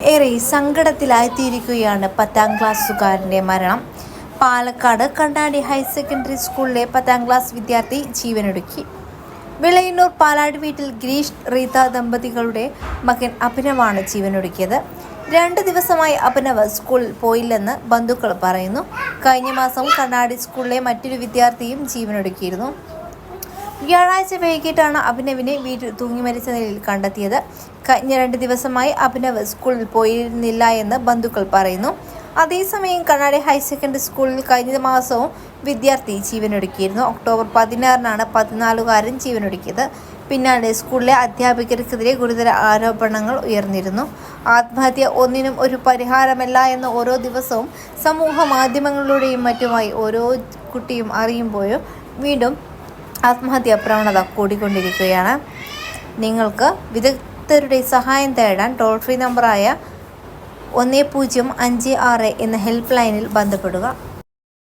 ഏറെ സങ്കടത്തിലായിത്തീരിക്കുകയാണ് പത്താം ക്ലാസ്സുകാരന്റെ മരണം. പാലക്കാട് കണ്ണാടി ഹയർ സെക്കൻഡറി സ്കൂളിലെ പത്താം ക്ലാസ് വിദ്യാർത്ഥി ജീവനൊടുക്കി. വിളയന്നൂർ പാലാട് വീട്ടിൽ ഗിരീഷ് റീത ദമ്പതികളുടെ മകൻ അഭിനവാണ് ജീവനൊടുക്കിയത്. രണ്ട് ദിവസമായി അഭിനവ് സ്കൂളിൽ പോയില്ലെന്ന് ബന്ധുക്കൾ പറയുന്നു. കഴിഞ്ഞ മാസം കണ്ണാടി സ്കൂളിലെ മറ്റൊരു വിദ്യാർത്ഥിയും ജീവനൊടുക്കിയിരുന്നു. വ്യാഴാഴ്ച വൈകിട്ടാണ് അഭിനവിനെ വീട്ടിൽ തൂങ്ങി മരിച്ച നിലയിൽ കണ്ടെത്തിയത്. കഴിഞ്ഞ രണ്ട് ദിവസമായി അഭിനവ് സ്കൂളിൽ പോയിരുന്നില്ല എന്ന് ബന്ധുക്കൾ പറയുന്നു. അതേസമയം കണ്ണാടി ഹയർ സെക്കൻഡറി സ്കൂളിൽ കഴിഞ്ഞ മാസവും വിദ്യാർത്ഥി ജീവനൊടുക്കിയിരുന്നു. ഒക്ടോബർ പതിനാറിനാണ് പതിനാലുകാരൻ ജീവനൊടുക്കിയത്. പിന്നാലെ സ്കൂളിലെ അധ്യാപകർക്കെതിരെ ഗുരുതര ആരോപണങ്ങൾ ഉയർന്നിരുന്നു. ആത്മഹത്യ ഒന്നിനും ഒരു പരിഹാരമല്ല എന്ന് ഓരോ ദിവസവും സമൂഹ മാധ്യമങ്ങളിലൂടെയും മറ്റുമായി ഓരോ കുട്ടിയും അറിയുമ്പോഴും വീണ്ടും ആത്മഹത്യാ പ്രവണത കൂടിക്കൊണ്ടിരിക്കുകയാണ്. നിങ്ങൾക്ക് വിദഗ്ധരുടെ സഹായം തേടാൻ ടോൾ ഫ്രീ നമ്പറായ ഒന്ന് പൂജ്യം അഞ്ച് ആറ് എന്ന ഹെൽപ്പ് ലൈനിൽ ബന്ധപ്പെടുക.